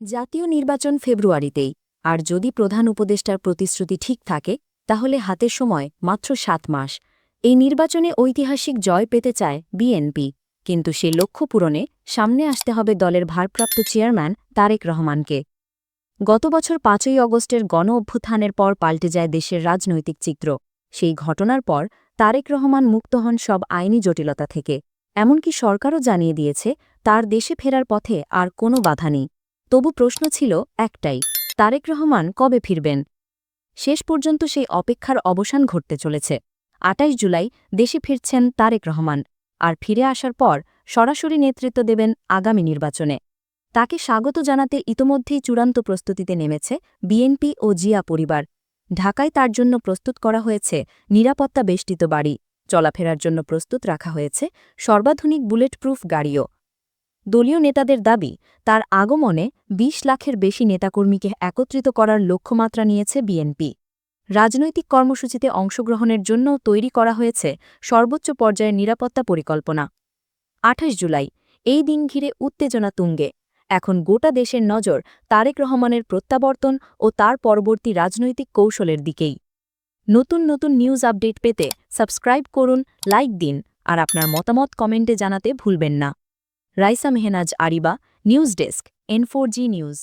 জাতীয় নির্বাচন ফেব্রুয়ারিতেই, আর যদি প্রধান উপদেষ্টার প্রতিশ্রুতি ঠিক থাকে, তাহলে হাতে সময় মাত্র সাত মাস। এই নির্বাচনে ঐতিহাসিক জয় পেতে চায় বিএনপি, কিন্তু সে লক্ষ্য পূরণে সামনে আসতে হবে দলের ভারপ্রাপ্ত চেয়ারম্যান তারেক রহমানকে। গত বছর পাঁচই অগস্টের গণ অভ্যুত্থানের পর পাল্টে যায় দেশের রাজনৈতিক চিত্র। সেই ঘটনার পর তারেক রহমান মুক্ত হন সব আইনি জটিলতা থেকে। এমনকি সরকারও জানিয়ে দিয়েছে, তার দেশে ফেরার পথে আর কোনো বাধা নেই। তবু প্রশ্ন ছিল একটাই, তারেক রহমান কবে ফিরবেন? শেষ পর্যন্ত সেই অপেক্ষার অবসান ঘটতে চলেছে। আটাইশ জুলাই, দেশে ফিরছেন তারেক রহমান। আর ফিরে আসার পর সরাসরি নেতৃত্ব দেবেন আগামী নির্বাচনে। তাকে স্বাগত জানাতে ইতোমধ্যেই চূড়ান্ত প্রস্তুতিতে নেমেছে বিএনপি ও জিয়া পরিবার। ঢাকায় তার জন্য প্রস্তুত করা হয়েছে নিরাপত্তা বেষ্টিত বাড়ি। চলাফেরার জন্য প্রস্তুত রাখা হয়েছে সর্বাধুনিক বুলেটপ্রুফ গাড়িও। দলীয় নেতাদের দাবি, তার আগমনে ২০ লাখের বেশি নেতাকর্মীকে একত্রিত করার লক্ষ্যমাত্রা নিয়েছে বিএনপি। রাজনৈতিক কর্মসূচিতে অংশগ্রহণের জন্য তৈরি করা হয়েছে সর্বোচ্চ পর্যায়ের নিরাপত্তা পরিকল্পনা। আঠাশ জুলাই, এই দিন ঘিরে উত্তেজনা তুঙ্গে। এখন গোটা দেশের নজর তারেক রহমানের প্রত্যাবর্তন ও তার পরবর্তী রাজনৈতিক কৌশলের দিকেই। নতুন নতুন নিউজ আপডেট পেতে সাবস্ক্রাইব করুন, লাইক দিন, আর আপনার মতামত কমেন্টে জানাতে ভুলবেন না। Raisa Mehnaz Ariba news desk N news.